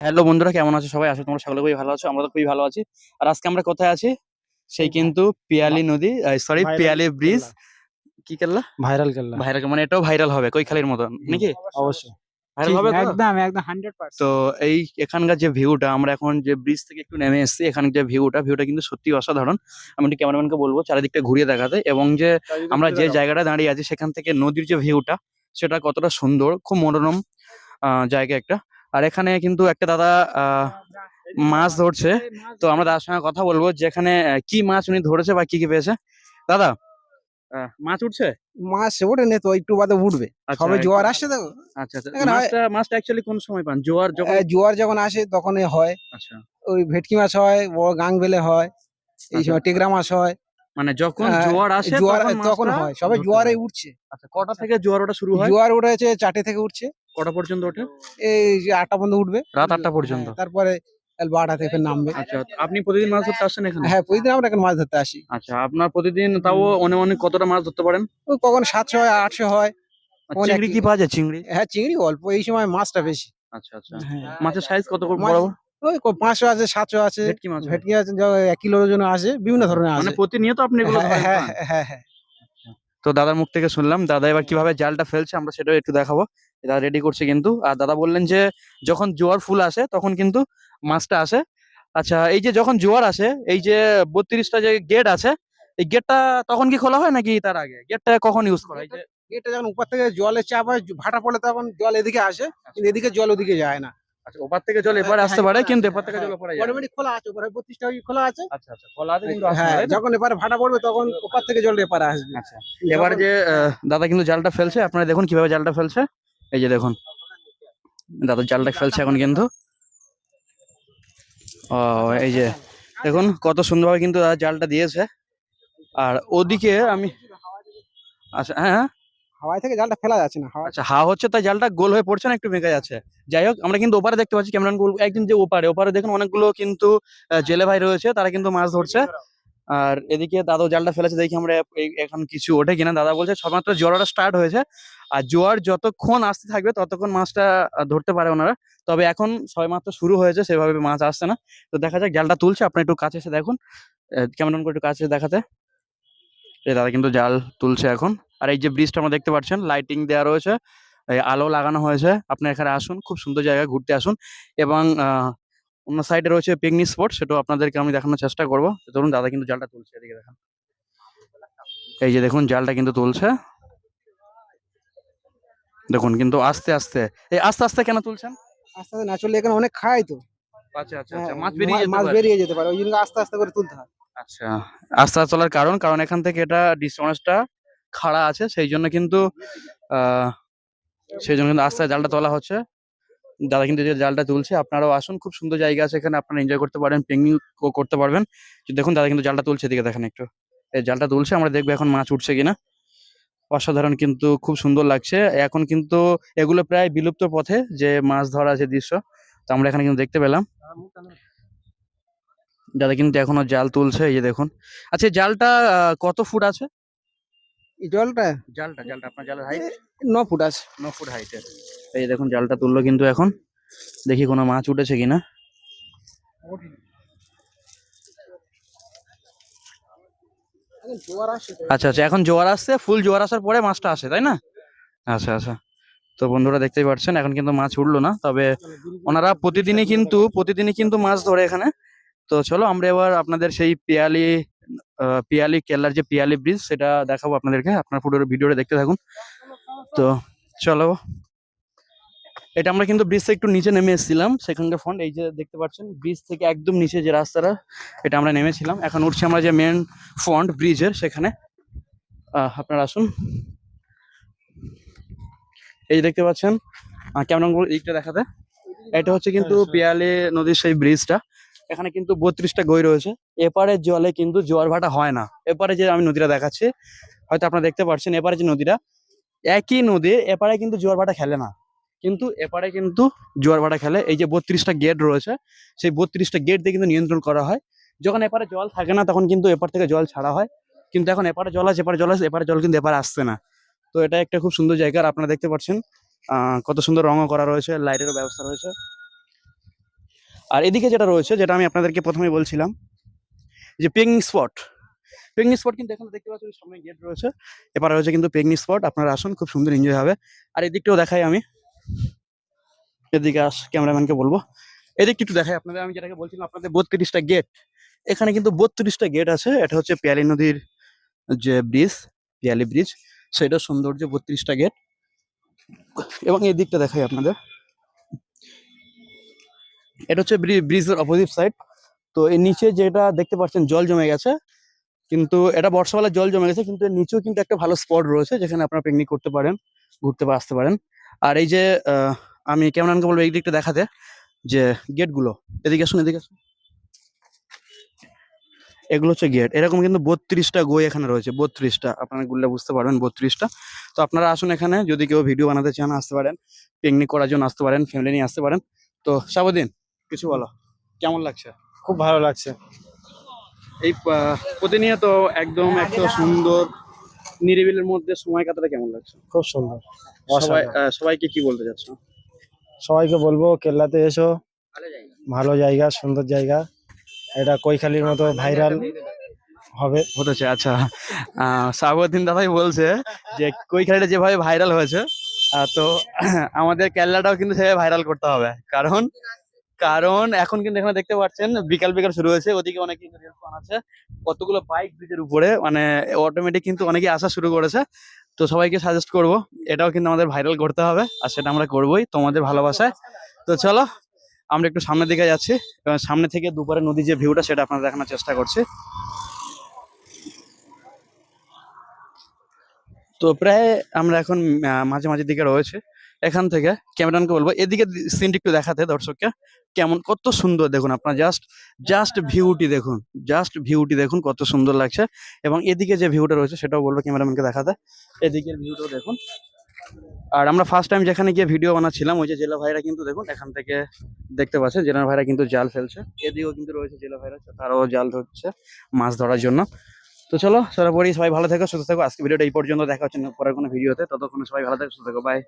Hello বন্ধুরা কেমন আছো সবাই? আসলে তোমরা সকলে খুবই ভালো আছো আমরা তো খুবই ভালো আছি। আর আজকে আমরা কোথায় আছি? সেই কিন্তু পিয়ালি নদী সরি পিয়ালি ব্রিজ কি করলা ভাইরাল কেল্লা। ভাইরাল মানে এটাও ভাইরাল হবে কৈখালির মতন নাকি? অবশ্যই। ভাইরাল হবে তো? একদম একদম হান্ড্রেড তো এই এখানকার যে ভিউটা আমরা এখন যে ব্রিজ থেকে একটু নেমে এসেছি এখানে যে ভিউটা ভিউটা কিন্তু সত্যি অসাধারণ। আমি একটু ক্যামেরাম্যানকে বলব চারিদিকটা ঘুরিয়ে দেখাতে। এবং যে আমরা যে জায়গাটা দাঁড়িয়ে আছি সেখান থেকে নদীর যে ভিউটা সেটা কতটা সুন্দর খুব মনোরম আহ, জায়গা একটা। আর এখানে কিন্তু একটা দাদা আহ, মাছ ধরছে। তো আমরা তার সঙ্গে কথা বলব যে এখানে কি মাছ উনি ধরেছে বা কি কি পেয়েছে। দাদা মাছ উঠছে? মাছ ওঠে নে তো একটু বাদে উঠবে। আচ্ছা, সবে জোয়ার আসছে তো। আচ্ছা আচ্ছা। মাছটা অ্যাকচুয়ালি কোন সময় পান? জোয়ার যখন জোয়ার যখন আসে তখন হয়। আচ্ছা। ওই ভেটকি মাছ হয় বড় গাং বেলে হয় এই আচ্ছা। সময় টেকরা মাছ হয়। মানে যখন জোয়ার আসে জোয়ার তখন তখন হয় সবাই জোয়ারে উঠছে। আচ্ছা কটা থেকে জোয়ার ওটা শুরু হয়? জোয়ার উঠেছে চারটে থেকে উঠছে। কটা পর্যন্ত ওঠে? এই যে আটটা পর্যন্ত উঠবে। রাত আটটা পর্যন্ত? হ্যাঁ, তারপরে বারোটা থেকে নামবে। আচ্ছা আপনি প্রতিদিন মাছ ধরতে আসছেন এখানে? হ্যাঁ প্রতিদিন আমরা এখন মাছ ধরতে আসি। আচ্ছা আপনার প্রতিদিন তাও অনেক অনেক কতটা মাছ ধরতে পারেন? ওই কখন সাতশো হয় আটশো হয় চিংড়ি কি পাওয়া যায় চিংড়ি? হ্যাঁ চিংড়ি অল্প এই সময় মাছটা বেশি। আচ্ছা আচ্ছা। হ্যাঁ। মাছের সাইজ কত বড় ওই পাঁচশো আছে সাতশো আছে। ভেটকি আছে এক কিলোর জন্য আছে বিভিন্ন ধরনের মানে আছে প্রতিনিয়ত আপনি এগুলো হ্যাঁ হ্যাঁ হ্যাঁ হ্যাঁ তো দাদার মুখ থেকে শুনলাম দাদা এবার কীভাবে জালটা ফেলছে আমরা সেটাও একটু দেখাবো। দাদা রেডি করছে কিন্তু। আর দাদা বললেন যে যখন জোয়ার ফুল আসে তখন কিন্তু মাছটা আসে। আচ্ছা এই যে যখন জোয়ার আসে এই যে বত্রিশটা যে গেট আছে এই গেটটা তখন কি খোলা হয় নাকি তার আগে? গেটটা কখন ইউজ করা হয়? এই যে এটা যখন উপর থেকে জলের চাপ হয় ভাটা পড়লে তখন জল এদিকে আসে কিন্তু এদিকে জল ওদিকে যায় না। আচ্ছা ওপার থেকে জল এপারে আসতে পারে কিন্তু এপার থেকে জল ওপারে যায় অটোমেটিক খোলা আছে খোলা আছে। আচ্ছা আচ্ছা খোলা আছে কিন্তু আসতে হ্যাঁ পারে, যখন এপারে ভাটা পড়বে তখন ওপার থেকে জল এপারে আসবে। আচ্ছা এবার যে আহ, দাদা কিন্তু জালটা ফেলছে আপনারা দেখুন কীভাবে জালটা ফেলছে। এই যে দেখুন দাদা জালটা ফেলছে এখন কিন্তু। ও এই যে দেখুন কত সুন্দরভাবে কিন্তু দাদা জালটা দিয়েছে। আর ওদিকে আমি আচ্ছা হ্যাঁ হ্যাঁ। হাওয়ায় থেকে জালটা ফেলা যাচ্ছে না হাওয়া আচ্ছা হা হচ্ছে তাই জালটা গোল হয়ে পড়ছে না একটু বেঁকে যাচ্ছে। যাই হোক আমরা কিন্তু ওপারে দেখতে পাচ্ছি ক্যামেরান একদিন যে ওপারে। ওপারে দেখুন অনেকগুলো কিন্তু জেলে ভাই রয়েছে তারা কিন্তু মাছ ধরছে। আর এদিকে দাদা জালটা ফেলেছে, দেখি আমরা এখন কিছু ওঠে কিনা। দাদা বলছে, সবমাত্র জোয়ারটা স্টার্ট হয়েছে। আর জোয়ার যতক্ষণ আসতে থাকবে, ততক্ষণ মাছটা ধরতে পারে ওনারা। তবে এখন সবেমাত্র শুরু হয়েছে, সেভাবে মাছ আসছে না। তো দেখা যাক, জালটা তুলছে। আপনি একটু কাছে এসে দেখুন। কেমন করে একটু কাছে দেখাতে। এই দাদা কিন্তু জাল তুলছে এখন। আর এই যে ব্রিজটা আমরা দেখতে পাচ্ছেন লাইটিং দেওয়া রয়েছে। আলো লাগানো হয়েছে। আপনি এখানে আসুন, খুব সুন্দর জায়গা ঘুরতে আসুন। এবং অন্য সাইডে রয়েছে পিকনিক স্পট সেটাও আপনাদেরকে আমি দেখানোর চেষ্টা করব। ধরুন দাদা কিন্তু জালটা তুলছে এদিকে দেখেন। এই যে দেখুন জালটা কিন্তু তুলছে। দেখুন কিন্তু আস্তে আস্তে এই আস্তে আস্তে কেন তুলছেন? আস্তে আস্তে না চললে এখানে অনেক খায় তো। আচ্ছা আচ্ছা হ্যাঁ, আচ্ছা মাছ বেরিয়ে যেতে মাছ বেরিয়ে যেতে পারে ওই জন্য আস্তে আস্তে করে তুলতে হয়। আচ্ছা আস্তে আস্তে চলার কারণ কারণ এখান থেকে এটা খাড়া আছে সেই জন্য কিন্তু আহ সেই জন্য কিন্তু আস্তে আস্তে জালটা তোলা হচ্ছে। দাদা কিন্তু যে জালটা তুলছে, আপনারাও আসুন, খুব সুন্দর জায়গা আছে এখানে, আপনারা এনজয় করতে পারেন পিকনিক করতে পারবেন। দেখুন, দাদা কিন্তু জালটা তুলছে, এদিকে দেখেন একটু। এই জালটা তুলছে, আমরা দেখব এখন মাছ উঠছে কিনা। অসাধারণ কিন্তু খুব সুন্দর লাগছে। এখন কিন্তু এগুলো প্রায় বিলুপ্ত পথে যে মাছ ধরা আছে দৃশ্য, তো আমরা এখানে কিন্তু দেখতে পেলাম। দাদা কিন্তু এখনও জাল তুলছে, এই যে দেখুন। আচ্ছা জালটা কত ফুট আছে? এই জলটা? জালটা জালটা আপনার জালের হাইট ন ফুট আছে। ন ফুট হাইটের এই দেখুন জালটা তুললো কিন্তু এখন। দেখি কোনো মাছ উঠেছে কিনা। আচ্ছা আচ্ছা এখন জোয়ার আসছে ফুল জোয়ার আসার পরে মাছটা আসে তাই না? আচ্ছা আচ্ছা। তো বন্ধুরা দেখতেই পাচ্ছেন এখন কিন্তু মাছ উঠল না তবে ওনারা প্রতিদিনই কিন্তু প্রতিদিনই কিন্তু মাছ ধরে এখানে। তো চলো আমরা এবার আপনাদের সেই পিয়ালি পিয়ালি কেল্লার যে পিয়ালি ব্রিজ সেটা দেখাবো আপনাদেরকে। আপনার পুরো ভিডিওটা দেখতে থাকুন। তো চলো এটা আমরা কিন্তু ব্রিজ থেকে একটু নিচে নেমে এসেছিলাম। সেখানকার ফ্রন্ট এই যে দেখতে পাচ্ছেন ব্রিজ থেকে একদম নিচে যে রাস্তাটা এটা আমরা নেমেছিলাম। এখন উঠছি আমরা যে মেন ফ্রন্ট ব্রিজের সেখানে। আহ, আপনারা আসুন। এই যে দেখতে পাচ্ছেন কেমন এইটা দেখাতে? এটা হচ্ছে কিন্তু পিয়ালি নদীর সেই ব্রিজটা এখানে কিন্তু বত্রিশটা গই রয়েছে। এপারের জলে কিন্তু জোয়ার ভাটা হয় না। এপারে যে আমি নদীটা দেখাচ্ছি, হয়তো আপনারা দেখতে পাচ্ছেন এপারে যে নদীটা, একই নদী, এপারে কিন্তু জোয়ার ভাটা খেলে না। কিন্তু এপারে কিন্তু জোয়ার ভাটা খেলে। এই যে বত্রিশটা গেট রয়েছে, সেই বত্রিশটা গেট দিয়ে কিন্তু নিয়ন্ত্রণ করা হয়। যখন এপারে জল থাকে না, তখন কিন্তু এপার থেকে জল ছাড়া হয়। কিন্তু এখন এপারে জল আছে, এপারে জল আছে, এপারে জল কিন্তু এপারে আসছে না। তো এটা একটা খুব সুন্দর জায়গা, আর আপনারা দেখতে পাচ্ছেন কত সুন্দর রঙও করা রয়েছে, লাইটেরও ব্যবস্থা রয়েছে। আর এদিকে যেটা রয়েছে, যেটা আমি আপনাদেরকে প্রথমে বলছিলাম, যে পিকনিক স্পট পিকনিক স্পট কিন্তু এখানে দেখতে পাচ্ছেন, সামনে গেট রয়েছে। এপারে রয়েছে কিন্তু পিকনিক স্পট আপনারা আসুন, খুব সুন্দর এনজয় হবে। আর এদিকটাও দেখাই আমি। এদিকে আস, ক্যামেরাম্যানকে বলব। এদিকটা একটু দেখাই আপনাদের। আমি যেটাকে বলছিলাম, আপনাদের বত্রিশটা গেট এখানে কিন্তু বত্রিশটা গেট আছে। এটা হচ্ছে পিয়ালি নদীর যে ব্রিজ পিয়ালি ব্রিজ সেটা সৌন্দর্য বত্রিশটা গেট এবং এই দিকটা দেখাই আপনাদের। এটা হচ্ছে ব্রিজের অপোজিট সাইড তো এর নিচে যেটা দেখতে পাচ্ছেন, জল জমে গেছে। কিন্তু এটা বর্ষাকালে জল জমে গেছে, কিন্তু এর নিচেও কিন্তু একটা ভালো স্পট রয়েছে, যেখানে আপনারা পিকনিক করতে পারেন, ঘুরতে বা আসতে পারেন। আর এই যে আমি কেমন বলব এই দিকটা দেখাতে, যে গেটগুলো এদিকে আসুন এদিকে আসুন। এগুলো হচ্ছে গেট এরকম কিন্তু বত্রিশটা গই এখানে রয়েছে, বত্রিশটা। আপনারা গুললে বুঝতে পারবেন বত্রিশটা। তো আপনারা আসুন এখানে, যদি কেউ ভিডিও বানাতে চান, আসতে পারেন। পিকনিক করার জন্য আসতে পারেন ফ্যামিলি নিয়ে আসতে পারেন। তো সাবুদ্দিন কিছু বলো কেমন লাগছে? খুব ভালো লাগছে। এই প্রতিনিয়ত একদম একটা সুন্দর নিরিবিলের মধ্যে সময় কাটাতে কেমন লাগছে? খুব সুন্দর। সবাই সবাইকে কি বলতে চাচ্ছ? সবাইকে বলব কেল্লাতে এসো। ভালো জায়গা। সুন্দর জায়গা। এটা কৈখালির মতো ভাইরাল হবে। হতেছে আচ্ছা। আহ, সাবুদ্দিন দাদাই বলছে যে কৈখালিটা যেভাবে ভাইরাল হয়েছে তো আমাদের কেল্লাটাও কিন্তু সেভাবে ভাইরাল করতে হবে। কারণ কারণ এখন কিন্তু এখানে দেখতে পাচ্ছেন, বিকাল বিকাল শুরু হয়েছে, ওদিকে অনেক বানাচ্ছে কতগুলো বাইক ব্রিজের উপরে মানে অটোমেটিক কিন্তু অনেকে আসা শুরু করেছে। তো সবাইকে সাজেস্ট করব, এটাও কিন্তু আমাদের ভাইরাল করতে হবে, আর সেটা আমরা করবোই তোমাদের ভালোবাসায়। তো চলো, আমরা একটু সামনের দিকে যাচ্ছি এবং সামনে থেকে দুপারে নদী যে ভিউটা সেটা আপনাদের দেখানোর চেষ্টা করছি। তো প্রায় আমরা এখন মাঝে মাঝে দিকে রয়েছে। এখান থেকে ক্যামেরানকে বলব। এদিকে সিনটি একটু দেখাতে দর্শককে। কেমন, কত সুন্দর দেখুন আপনার। জাস্ট জাস্ট ভিউটি দেখুন। জাস্ট ভিউটি দেখুন, কত সুন্দর লাগছে। এবং এদিকে যে ভিউটা রয়েছে, সেটাও বলব ক্যামেরাম্যানকে দেখাতে। এদিকের ভিউটাও দেখুন। আর আমরা ফার্স্ট টাইম যেখানে গিয়ে ভিডিও বানাচ্ছিলাম, ওই যে জেলা ভাইরা কিন্তু দেখুন, এখান থেকে দেখতে পাচ্ছেন জেলা ভাইরা কিন্তু জাল ফেলছে। এদিকেও কিন্তু রয়েছে জেলা ভাইরা তারাও জাল ধরছে মাছ ধরার জন্য। তো চলো, সর্বোপরি সবাই ভালো থেকো, সুস্থ থেকো। আজকে ভিডিওটা এই পর্যন্ত, দেখা হচ্ছে পরের কোনো ভিডিওতে ততক্ষণ সবাই ভালো থেকো, সুস্থ থেকো বাই